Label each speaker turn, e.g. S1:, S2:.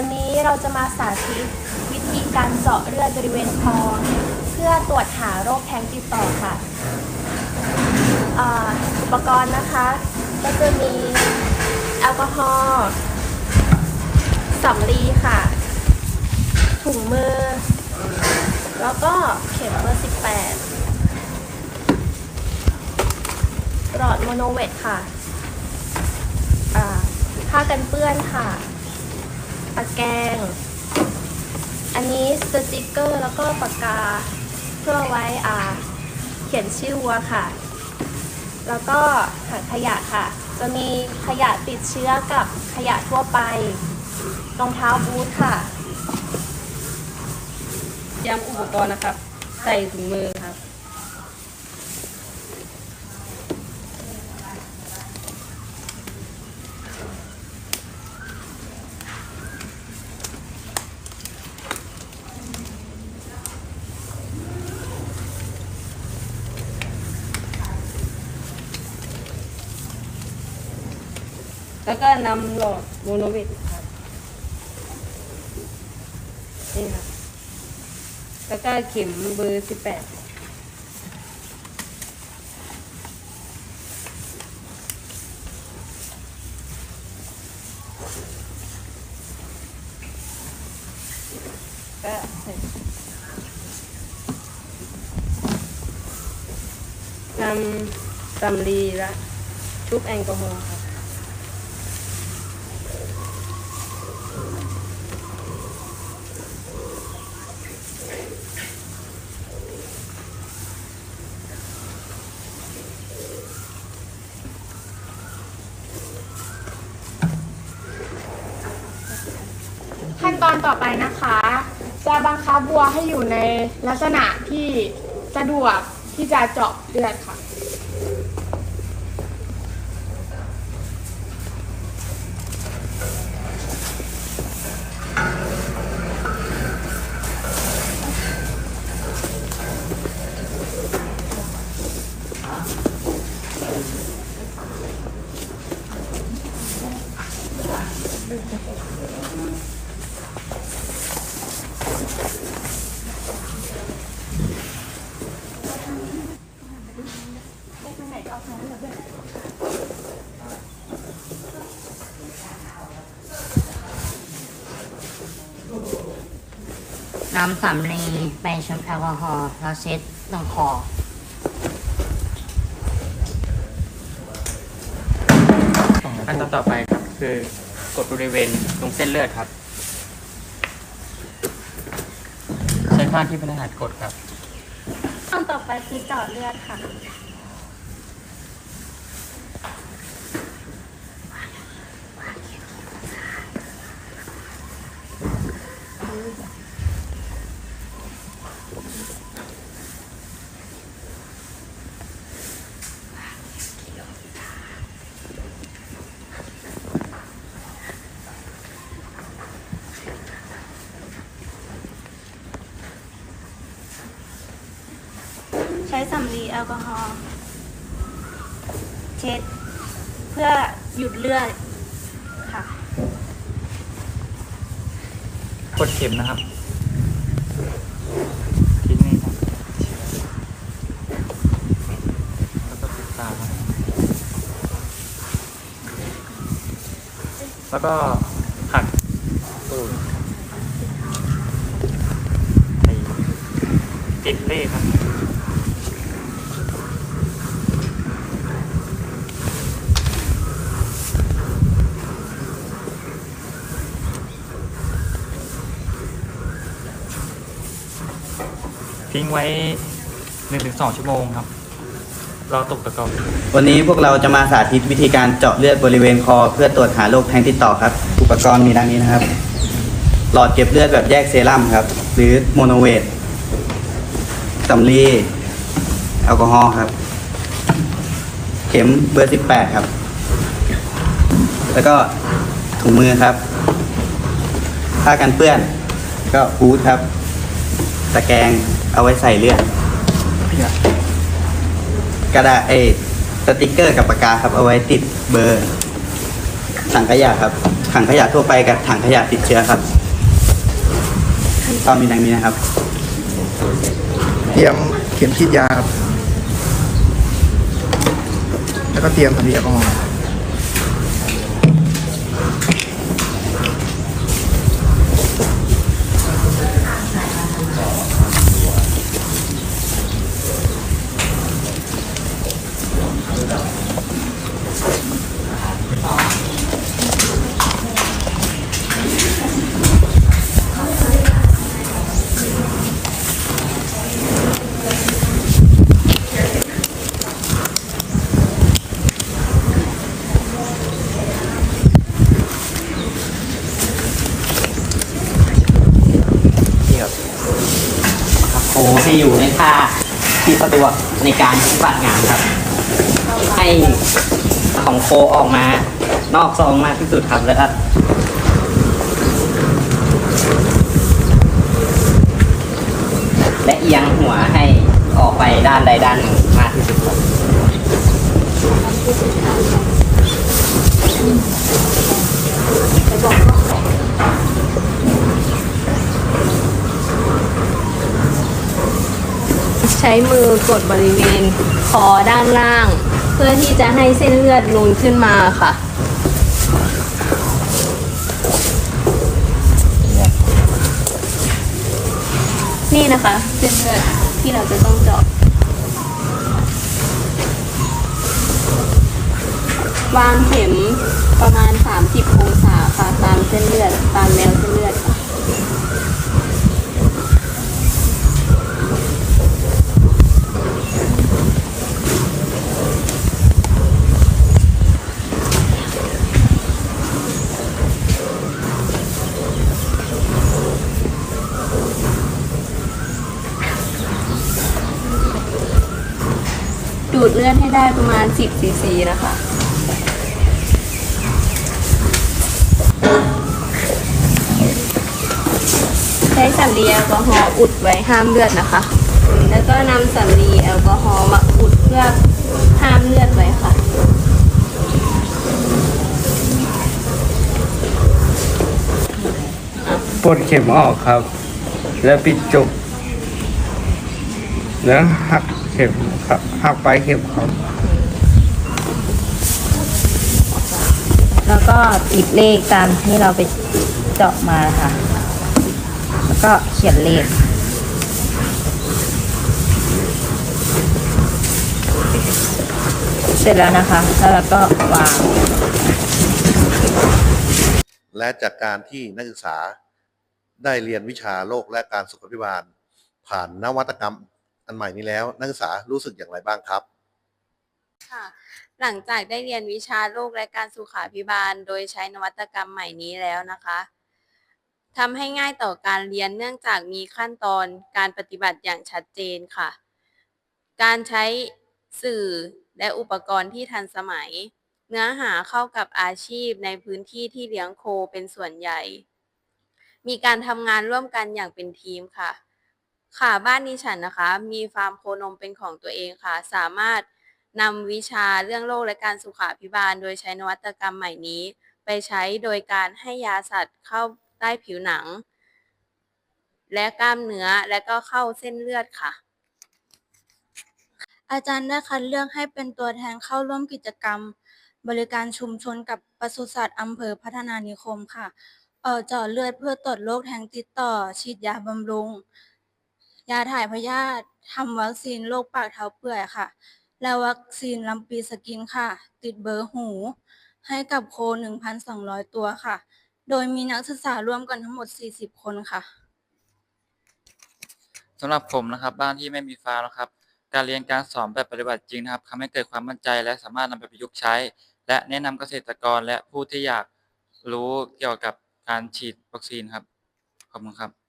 S1: วันนี้เราจะมาสาธิตวิธีการเจาะเลือดบริเวณคอเพื่อตรวจหาโรคแท้งติดต่อค่ะอุปกรณ์นะคะ ก็จะมีแอลกอฮอล์สำลีค่ะ ถุงมือ แล้วก็เข็มเบอร์ 18หลอดโมโนเวทค่ะผ้ากันเปื้อนค่ะ ตะแกรงอันนี้สติกเกอร์แล้วก็ปากกาเพื่อไว้อ่าเขียนชื่อวัวค่ะ แล้วก็ถังขยะค่ะ จะมีขยะติดเชื้อกับขยะทั่วไปรองเท้าบูทค่ะ
S2: ย้ำอุปกรณ์นะครับ ใส่ถุงมือครับ แล้วก็นำหลอดโมโนวิทครับนี่ครับ แล้วก็เข็มเบอร์สิบแปดก็ใส่นำสำลีและชุบแอลกอฮอล์ครับ
S3: ขั้น ต่อไปนะคะ จะบังคับวัวให้อยู่ในลักษณะที่สะดวกที่จะเจาะเลือดค่ะ
S4: นำสำลีไปชมแอลกอฮอล์แล้วเช็ดตรงคอ
S5: ขั้นตอนต่อไปครับ คือกดบริเวณตรงเส้นเลือดครับ ใช้ผ้าที่เป็นอาหารกดครับ
S1: ขั้นต่อไปคือเจาะเลือดค่ะ ใช้สำลีแอลกอฮอล์เช็ด เพื่อหยุดเลือดค่ะ
S5: กดเข็มนะครับทิ้งนี่ครับแล้วก็ปิดตาแล้วก็หักตูดไอ้ติดเล่ครับ ทิ้งไว้ 1-2 ชั่วโมงครับ รอตกตะกอน
S6: วันนี้พวกเราจะมาสาธิตวิธีการเจาะเลือดบริเวณคอ เพื่อตรวจหาโรคแทงติดต่อครับ อุปกรณ์มีดังนี้นะครับ หลอดเก็บเลือดแบบแยกเซรั่มครับ หรือโมโนเวทสำลีแอลกอฮอล์ครับ เข็มเบอร์ 18 ครับ แล้วก็ถุงมือครับ ผ้ากันเปื้อน ก็ฮูดครับ ตะแกรง เอาไว้ใส่เลือดกระดาษเอยสติกเกอร์กับปากกาครับ เอาไว้ติดเบอร์สังขยาครับขถังขยะทั่วไปกับถังขยะติดเชื้อครับขั้นตอนมีดังนี้นะครับ
S7: เตรียมเข็มฉีดยาครับแล้วก็เตรียมสำลีแอลกอฮอล์า
S4: ที่สะดวกในการปฏิบัติงานครับ ให้ของโคออกมานอกซองมากที่สุดครับแล้วก็และเอียงหัวให้ออกไปด้านใดด้านหนึ่งมากที่สุดครับ
S2: ใช้มือกดบริเวณคอด้านล่าง เพื่อที่จะให้เส้นเลือดนูนขึ้นมาค่ะ นี่นะคะเส้นเลือดที่เราจะต้องเจาะวางเข็มประมาณ 30 องศาค่ะตามเส้นเลือดตามแนวเส้นเลือดค่ะ ได้ประมาณ 10ซีซีนะคะ ใช้สำลีแอลกอฮอล์อุดไว้ห้ามเลือดนะคะ แล้วก็นำสำลีแอลกอฮอล์มาอุดเพื่อห้ามเลือดไว้ค่ะ
S8: ปลดเข็มออกครับ แล้วปิดจุกแล้วหัก เข็มครับหักปลายเข็มครับ
S2: แล้วก็ติดเลขตามที่เราไปเจาะมาค่ะ แล้วก็เขียนเลขเสร็จแล้วนะคะ แล้วเราก็วาง
S9: และจากการที่นักศึกษาได้เรียนวิชาโรคและการสุขภิบาล ผ่านนวัตกรรม อันใหม่นี้แล้ว นักศึกษารู้สึกอย่างไรบ้างครับ
S10: ค่ะ หลังจากได้เรียนวิชาโรคและการสุขาภิบาล โดยใช้นวัตกรรมใหม่นี้แล้วนะคะทำให้ง่ายต่อการเรียนเนื่องจากมีขั้นตอนการปฏิบัติอย่างชัดเจนค่ะ การใช้สื่อและอุปกรณ์ที่ทันสมัย เนื้อหาเข้ากับอาชีพในพื้นที่ที่เลี้ยงโคเป็นส่วนใหญ่ มีการทำงานร่วมกันอย่างเป็นทีมค่ะ ค่ะบ้านดิฉันนะคะ มีฟาร์มโคนมเป็นของตัวเองค่ะ สามารถนำวิชาเรื่องโรคและการสุขาภิบาล โดยใช้นวัตกรรมใหม่นี้ ไปใช้โดยการให้ยาสัตว์เข้าใต้ผิวหนัง และกล้ามเนื้อและก็เข้าเส้นเลือดค่ะ
S11: อาจารย์ได้คัดเลือกให้เป็นตัวแทนเข้าร่วมกิจกรรม บริการชุมชนกับปศุสัตว์อำเภอพัฒนานิคมค่ะ เอ่อเจาะเลือดเพื่อตรวจโรคแทงติดต่อ ฉีดยาบำรุง ยาถ่ายพยาธิทำวัคซีนโรคปากเท้าเปื่อยค่ะ และวัคซีนลำปีสกินค่ะ ติดเบอร์หู ให้กับโค 1,200 ตัวค่ะ โดยมีนักศึกษาร่วมกันทั้งหมด 40 คนค่ะ
S5: สำหรับผมนะครับบ้านที่ไม่มีฟ้านะครับ การเรียนการสอนแบบปฏิบัติจริงนะครับทำให้เกิดความมั่นใจและสามารถนำไปประยุกต์ใช้ และแนะนำเกษตรกรและผู้ที่อยากรู้เกี่ยวกับการฉีดวัคซีนครับขอบคุณครับ